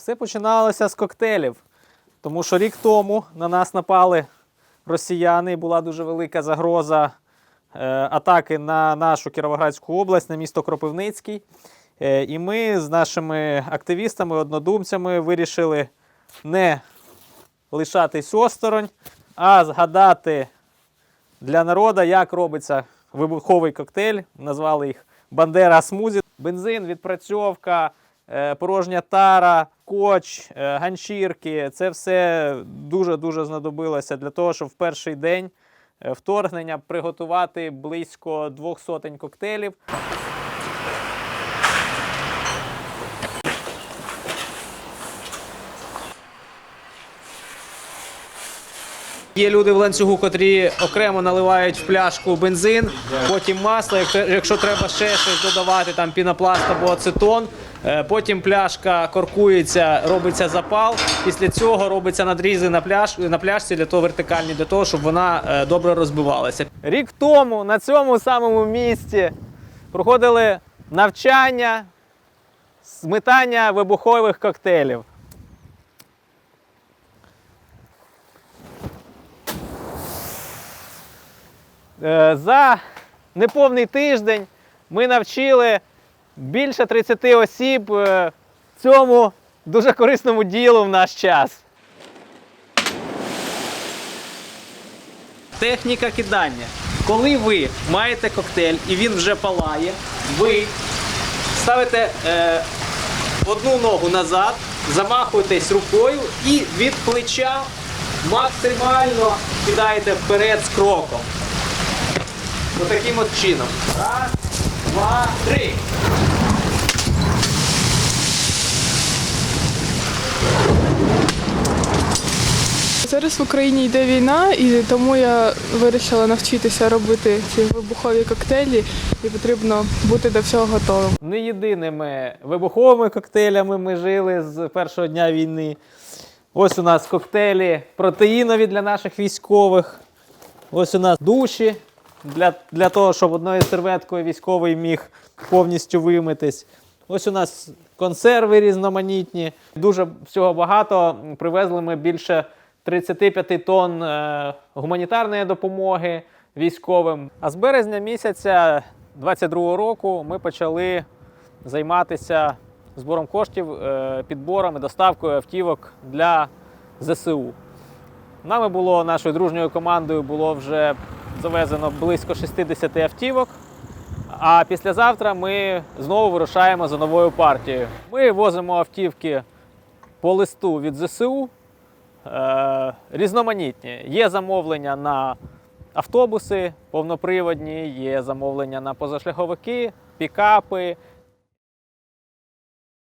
Все починалося з коктейлів, тому що рік тому на нас напали росіяни, і була дуже велика загроза е, атаки на нашу Кіровоградську область, на місто Кропивницький. Е, і ми з нашими активістами, однодумцями вирішили не лишатись осторонь, а згадати для народу, як робиться вибуховий коктейль. Назвали їх Бандера Смузі. Бензин, відпрацьовка, порожня тара, коч, е, ганчірки. Це все дуже-дуже знадобилося для того, щоб в перший день е, вторгнення приготувати близько двох сотень коктейлів. Є люди в ланцюгу, котрі окремо наливають в пляшку бензин, потім масло. Якщо треба ще щось додавати, там пінопласт або ацетон. Е, Потім пляшка коркується, робиться запал. Після цього робиться надрізи на, пляш, на пляшці для того вертикальні, для того, щоб вона е, добре розбивалася. Рік тому на цьому самому місці проходили навчання змитання вибухових коктейлів. Е, За неповний тиждень ми навчили більше 30 осіб е, цьому дуже корисному ділу в наш час. Техніка кидання. Коли ви маєте коктейль і він вже палає, ви ставите е, одну ногу назад, замахуєтесь рукою і від плеча максимально кидаєте вперед з кроком. Отаким от чином. Раз, два, три. Зараз в Україні йде війна, і тому я вирішила навчитися робити ці вибухові коктейлі, і потрібно бути до всього готовим. Не єдиними вибуховими коктейлями ми жили з першого дня війни. Ось у нас коктейлі протеїнові для наших військових. Ось у нас душі для, для того, щоб одною серветкою військовий міг повністю вимитись. Ось у нас консерви різноманітні. Дуже всього багато. Привезли ми більше 35 тонн е, гуманітарної допомоги військовим. А з березня місяця 22 року ми почали займатися збором коштів, е, підбором і доставкою автівок для ЗСУ. Нами було нашою дружньою командою було вже завезено близько 60 автівок. А післязавтра ми знову вирушаємо за новою партією. Ми возимо автівки по листу від ЗСУ. Е, різноманітні. Є замовлення на автобуси повноприводні, є замовлення на позашляховики, пікапи,